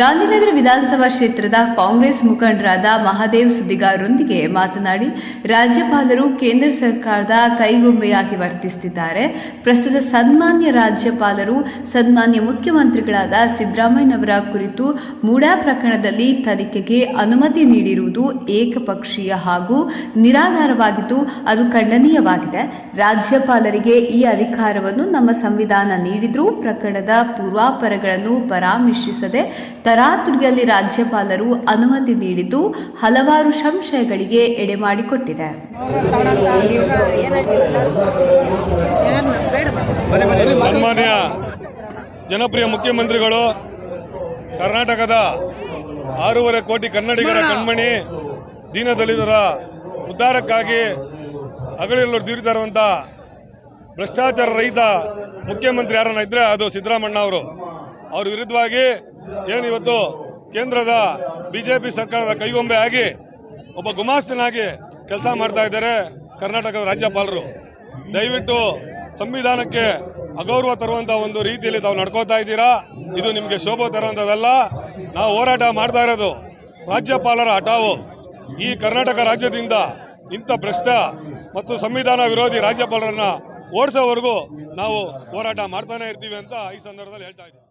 ಗಾಂಧಿನಗರ ವಿಧಾನಸಭಾ ಕ್ಷೇತ್ರದ ಕಾಂಗ್ರೆಸ್ ಮುಖಂಡರಾದ ಮಹಾದೇವ್ ಸುದ್ದಿಗಾರರೊಂದಿಗೆ ಮಾತನಾಡಿ, ರಾಜ್ಯಪಾಲರು ಕೇಂದ್ರ ಸರ್ಕಾರದ ಕೈಗೊಂಬೆಯಾಗಿ ವರ್ತಿಸುತ್ತಿದ್ದಾರೆ. ಪ್ರಸ್ತುತ ಸನ್ಮಾನ್ಯ ರಾಜ್ಯಪಾಲರು, ಸನ್ಮಾನ್ಯ ಮುಖ್ಯಮಂತ್ರಿಗಳಾದ ಸಿದ್ದರಾಮಯ್ಯನವರ ಕುರಿತು ಮೂಡಾ ಪ್ರಕರಣದಲ್ಲಿ ತನಿಖೆಗೆ ಅನುಮತಿ ನೀಡಿರುವುದು ಏಕಪಕ್ಷೀಯ ಹಾಗೂ ನಿರಾಧಾರವಾಗಿದ್ದು, ಅದು ಖಂಡನೀಯವಾಗಿದೆ. ರಾಜ್ಯಪಾಲರಿಗೆ ಈ ಅಧಿಕಾರವನ್ನು ನಮ್ಮ ಸಂವಿಧಾನ ನೀಡಿದ್ರೂ ಪ್ರಕರಣದ ಪೂರ್ವಾಪರಗಳನ್ನು ಪರಾಮರ್ಶಿಸದೆ ತರಾತುರಿಯಲ್ಲಿ ರಾಜ್ಯಪಾಲರು ಅನುಮತಿ ನೀಡಿದ್ದು ಹಲವಾರು ಸಂಶಯಗಳಿಗೆ ಎಡೆಮಾಡಿಕೊಟ್ಟಿದೆ ಸನ್ಮಾನ್ಯ ಜನಪ್ರಿಯ ಮುಖ್ಯಮಂತ್ರಿಗಳು, ಕರ್ನಾಟಕದ ಆರೂವರೆ ಕೋಟಿ ಕನ್ನಡಿಗರ ಕಣ್ಮಣಿ, ದೀನದಲಿತರ ಉದ್ಧಾರಕ್ಕಾಗಿ ಹಗಲಿರಲು ದುಡಿತಾ ಭ್ರಷ್ಟಾಚಾರ ರಹಿತ ಮುಖ್ಯಮಂತ್ರಿ ಯಾರನ್ನ ಇದ್ರೆ ಅದು ಸಿದ್ದರಾಮಣ್ಣ ಅವರು. ಅವ್ರ ವಿರುದ್ಧವಾಗಿ ಏನಿವತ್ತು ಕೇಂದ್ರದ ಬಿಜೆಪಿ ಸರ್ಕಾರದ ಕೈಗೊಂಬೆ ಆಗಿ ಒಬ್ಬ ಗುಮಾಸ್ತನಾಗಿ ಕೆಲಸ ಮಾಡ್ತಾ ಇದ್ದಾರೆ ಕರ್ನಾಟಕದ ರಾಜ್ಯಪಾಲರು. ದಯವಿಟ್ಟು ಸಂವಿಧಾನಕ್ಕೆ ಅಗೌರವ ತರುವಂತ ಒಂದು ರೀತಿಯಲ್ಲಿ ತಾವು ನಡ್ಕೋತಾ ಇದ್ದೀರಾ? ಇದು ನಿಮಗೆ ಶೋಭೆ ತರುವಂತದಲ್ಲ ನಾವು ಹೋರಾಟ ಮಾಡ್ತಾ ಇರೋದು ರಾಜ್ಯಪಾಲರ ಹಠಾವು. ಈ ಕರ್ನಾಟಕ ರಾಜ್ಯದಿಂದ ಇಂಥ ಭ್ರಷ್ಟ ಮತ್ತು ಸಂವಿಧಾನ ವಿರೋಧಿ ರಾಜ್ಯಪಾಲರನ್ನ ಓಡಿಸೋವರೆಗೂ ನಾವು ಹೋರಾಟ ಮಾಡ್ತಾನೆ ಇರ್ತೀವಿ ಅಂತ ಈ ಸಂದರ್ಭದಲ್ಲಿ ಹೇಳ್ತಾ ಇದ್ದೀವಿ